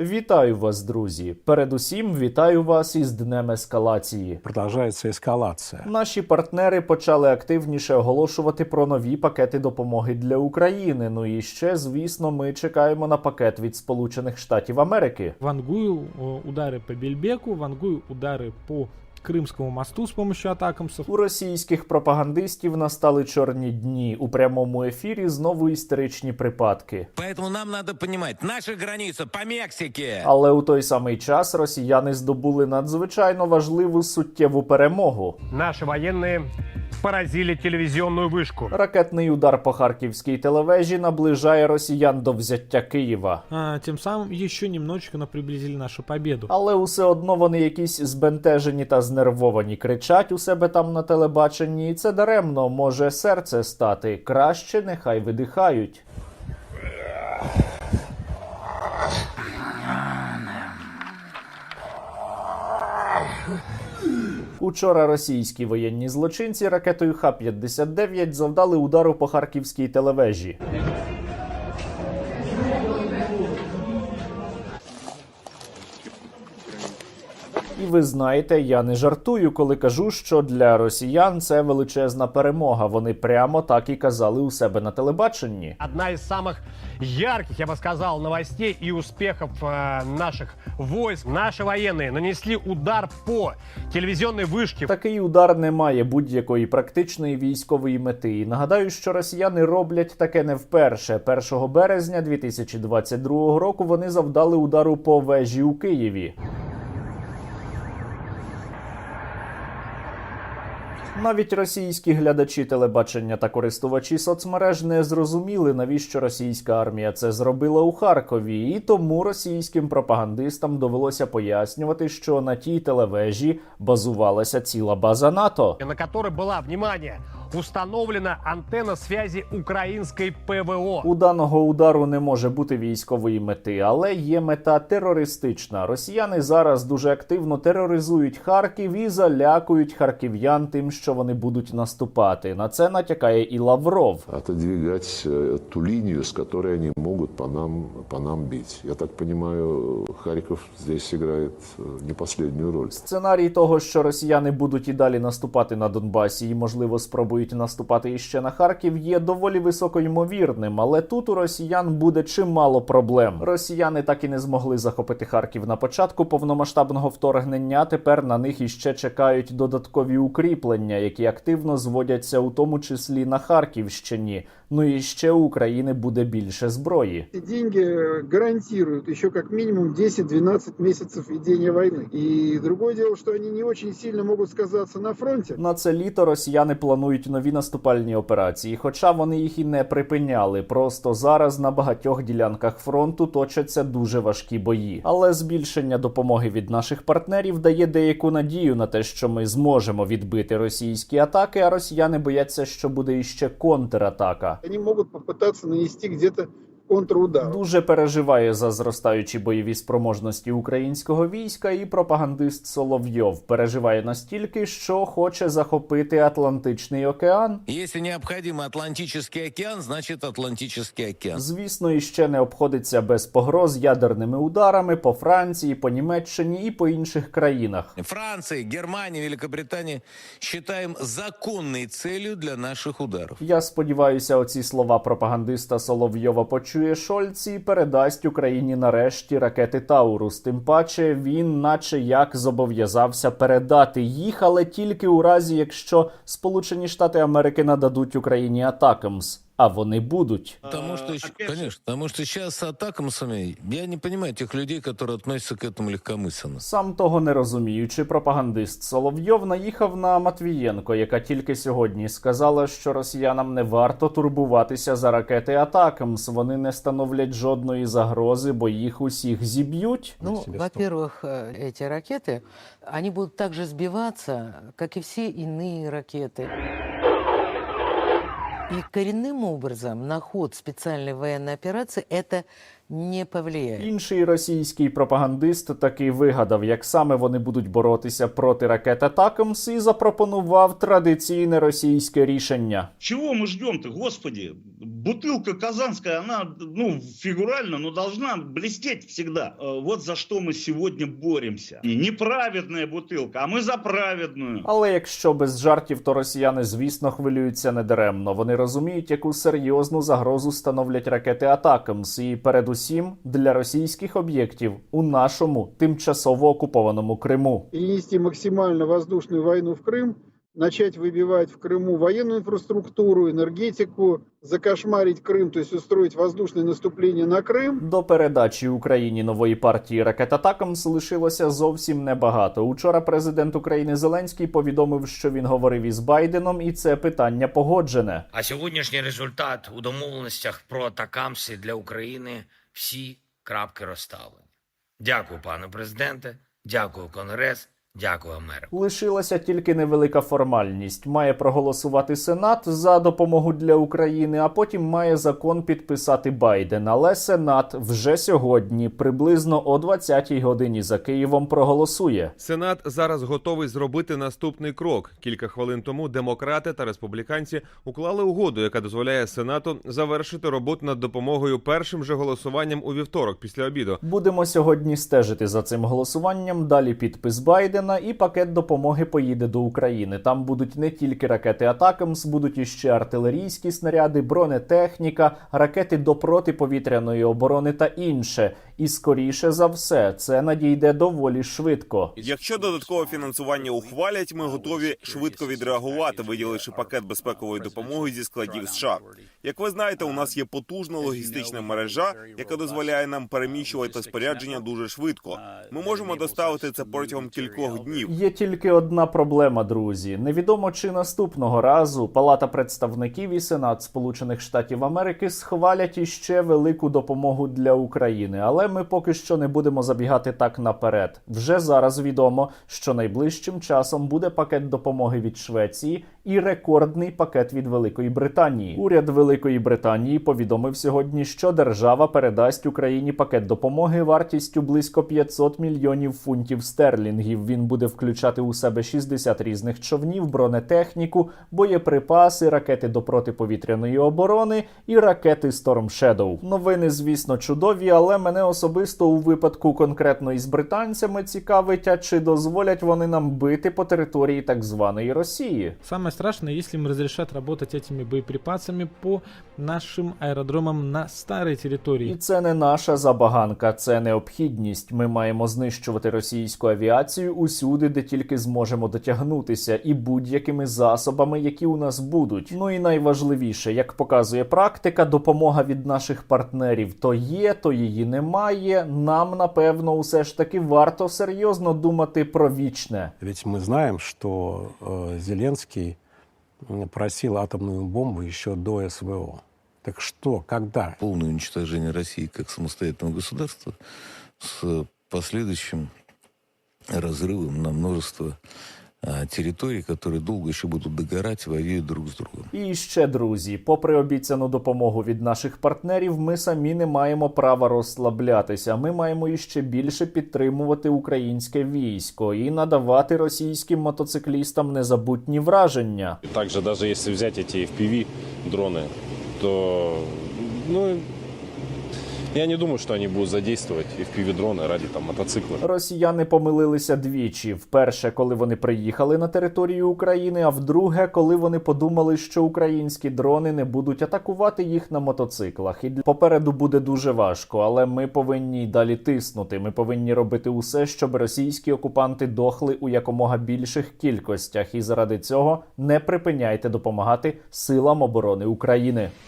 Вітаю вас, друзі! Передусім вітаю вас із днем ескалації. Продолжается эскалация. Наші партнери почали активніше оголошувати про нові пакети допомоги для України. Ну і ще, звісно, ми чекаємо на пакет від Сполучених Штатів Америки. Вангую э, удары по Бельбеку, вангую удары по Крымскому мосту с помощью атакамсов. У російських пропагандистів настали чорні дні. У прямому ефірі знову істеричні припадки. Поэтому нам надо понимать, наша граница по Мексике. Але у той самий час росіяни здобули надзвичайно важливу суттєву перемогу. Наши военные поразили телевизионную вышку. Ракетний удар по харківській телевежі наближає росіян до взяття Києва. А, тем самым еще немножечко но приблизили нашу победу. Але усе одно вони якісь збентежені та знервовані, кричать у себе там на телебаченні, і це даремно може серце стати. Краще нехай видихають. Учора російські воєнні злочинці ракетою Х-59 завдали удару по харківській телевежі. І ви знаєте, я не жартую, коли кажу, що для росіян це величезна перемога. Вони прямо так і казали у себе на телебаченні. Одна из самых ярких, я бы сказал, новостей и успехов э, наших войск. Наши военные нанесли удар по телевизионной вышке. Такий удар не має будь-якої практичної військової мети. І нагадаю, що росіяни роблять таке не вперше. 1 березня 2022 року вони завдали удару по вежі у Києві. Навіть російські глядачі телебачення та користувачі соцмереж не зрозуміли, навіщо російська армія це зробила у Харкові, і тому російським пропагандистам довелося пояснювати, що на тій телевежі базувалася ціла база НАТО. на якій була, внимание, установлена антенна связи украинской ПВО. У даного удару не може бути військової мети, але є мета терористична. Росіяни зараз дуже активно тероризують Харків і залякують харків'ян тим, що вони будуть наступати. На це натякає і Лавров. отодвигать э, ту линию, с которой они могут по нам, по нам бить. Я так понимаю, Харьков здесь играет э, не последнюю роль. Сценарій того, що росіяни будуть і далі наступати на Донбасі і, можливо, спробують наступати іще на Харків, є доволі високоймовірним. Але тут у росіян буде чимало проблем. Росіяни так і не змогли захопити Харків на початку повномасштабного вторгнення. Тепер на них іще чекають додаткові укріплення, які активно зводяться, у тому числі на Харківщині. Ну і ще у України буде більше зброї. Эти деньги гарантируют еще как минимум 10-12 месяцев ведения войны. И другое дело, что они не очень сильно могут сказаться на фронте. На це літо росіяни планують нові наступальні операції, хоча вони їх і не припиняли. Просто зараз на багатьох ділянках фронту точаться дуже важкі бої. Але збільшення допомоги від наших партнерів дає деяку надію на те, що ми зможемо відбити російські атаки, а росіяни бояться, що буде іще контратака. Вони можуть попитатися нанести где-то контрудар. Дуже переживає за зростаючі бойові спроможності українського війська, і пропагандист Соловйов переживає настільки, що хоче захопити Атлантичний океан. Если необходимо Атлантический океан, значит Атлантический океан. Звісно, іще не обходиться без погроз ядерними ударами по Франції, по Німеччині і по інших країнах. Франция, Германия, Великобритания считаем законной целью для наших ударов. Я сподіваюся, оці слова пропагандиста Соловйова почує Шольц і передасть Україні нарешті ракети Таурус. Тим паче він, наче як зобов'язався передати їх, але тільки у разі, якщо Сполучені Штати Америки нададуть Україні Атакамс А вони будуть. Потому что, еще- конечно, потому что сейчас с атакамсами я не понимаю тех людей, которые относятся к этому легкомысленно. Сам того не розуміючи, пропагандист Соловйов наїхав на Матвієнко, яка тільки сьогодні сказала, що росіянам не варто турбуватися за ракети Атакамс. Вони не становлять жодної загрози, бо їх усіх зіб'ють. Ну, себе во-первых, э, эти ракеты, они будут так же сбиваться, как и все иные ракеты. И коренным образом на ход специальной военной операции это не повлияет. Інший російський пропагандист таки вигадав, як саме вони будуть боротися проти ракет Атакамс і запропонував традиційне російське рішення. Чего мы ждем-то, господи? Бутылка казанская, она, ну, фигурально, но должна блестеть всегда. Э, Вот за что мы сегодня боремся. И неправедная бутылка, а мы за праведную. Але якщо без жартів, то росіяни, звісно, хвилюються недаремно. Вони розуміють, яку серйозну загрозу становлять ракети Атакамс, і передусім для російських об'єктів у нашому тимчасово окупованому Криму. перенести максимально воздушную войну в Крым, начать выбивать в Крыму военную инфраструктуру, энергетику, закошмарить Крым, то есть устроить воздушное наступление на Крым. До передачі Україні нової партії ракет Атакамс лишилося зовсім небагато. Учора президент України Зеленський повідомив, що він говорив із Байденом, і це питання погоджене. А сьогоднішній результат у домовленостях про атакамси для України всі крапки розставлені. Дякую, пане президенте. Дякую, Конгрес. Дякую, Америка. Лишилася тільки невелика формальність. Має проголосувати Сенат за допомогу для України, а потім має закон підписати Байден. Але Сенат вже сьогодні, приблизно о 20-й годині за Києвом, проголосує. Сенат зараз готовий зробити наступний крок. Кілька хвилин тому демократи та республіканці уклали угоду, яка дозволяє Сенату завершити роботу над допомогою першим же голосуванням у вівторок після обіду. Будемо сьогодні стежити за цим голосуванням. Далі підпис Байдена і пакет допомоги поїде до України. Там будуть не тільки ракети Атакамс, будуть іще артилерійські снаряди, бронетехніка, ракети до протиповітряної оборони та інше. І скоріше за все, це надійде доволі швидко. Якщо додаткове фінансування ухвалять, ми готові швидко відреагувати, виділивши пакет безпекової допомоги зі складів США. Як ви знаєте, у нас є потужна логістична мережа, яка дозволяє нам переміщувати спорядження дуже швидко. Ми можемо доставити це протягом кількох днів. Є тільки одна проблема, друзі. Невідомо чи наступного разу Палата представників і Сенат Сполучених Штатів Америки схвалять іще велику допомогу для України. Але ми поки що не будемо забігати так наперед. Вже зараз відомо, що найближчим часом буде пакет допомоги від Швеції і рекордний пакет від Великої Британії. Уряд Великої Британії повідомив сьогодні, що держава передасть Україні пакет допомоги вартістю близько 500 мільйонів фунтів стерлінгів. Він буде включати у себе 60 різних човнів, бронетехніку, боєприпаси, ракети до протиповітряної оборони і ракети Storm Shadow. Новини, звісно, чудові, але мене особисто у випадку конкретно із британцями цікавить, а чи дозволять вони нам бити по території так званої Росії. Самое страшное, если им разрешат работать этими боеприпасами по нашим аэродромам на старой І территории. це не наша забаганка, це необхідність. Ми маємо знищувати російську авіацію усюди, де тільки зможемо дотягнутися, і будь-якими засобами, які у нас будуть. Ну і найважливіше, як показує практика, допомога від наших партнерів то є, то її немає. Нам напевно усе ж таки варто серйозно думати про вічне. Ведь мы знаем, что э, Зеленский м, просил атомную бомбу еще до СВО. Так что, когда? Полное уничтожение России как самостоятельного государства с последующим разрывом на множество а, территорий, которые долго еще будут догорать, воюют друг с другом. І ще друзі, попри обіцяну допомогу від наших партнерів, ми самі не маємо права розслаблятися. Ми маємо іще більше підтримувати українське військо і надавати російським мотоциклістам незабутні враження. Также даже если взять эти FPV дроны, то ну, я не думаю, что они будут задействовать FPV дроны ради там мотоцикла. Росіяни помилилися двічі: вперше, коли вони приїхали на територію України, а вдруге, коли вони подумали, що українські дрони не будуть атакувати їх на мотоциклах. І попереду буде дуже важко, але ми повинні й далі тиснути. Ми повинні робити усе, щоб російські окупанти дохли у якомога більших кількостях. І заради цього не припиняйте допомагати силам оборони України.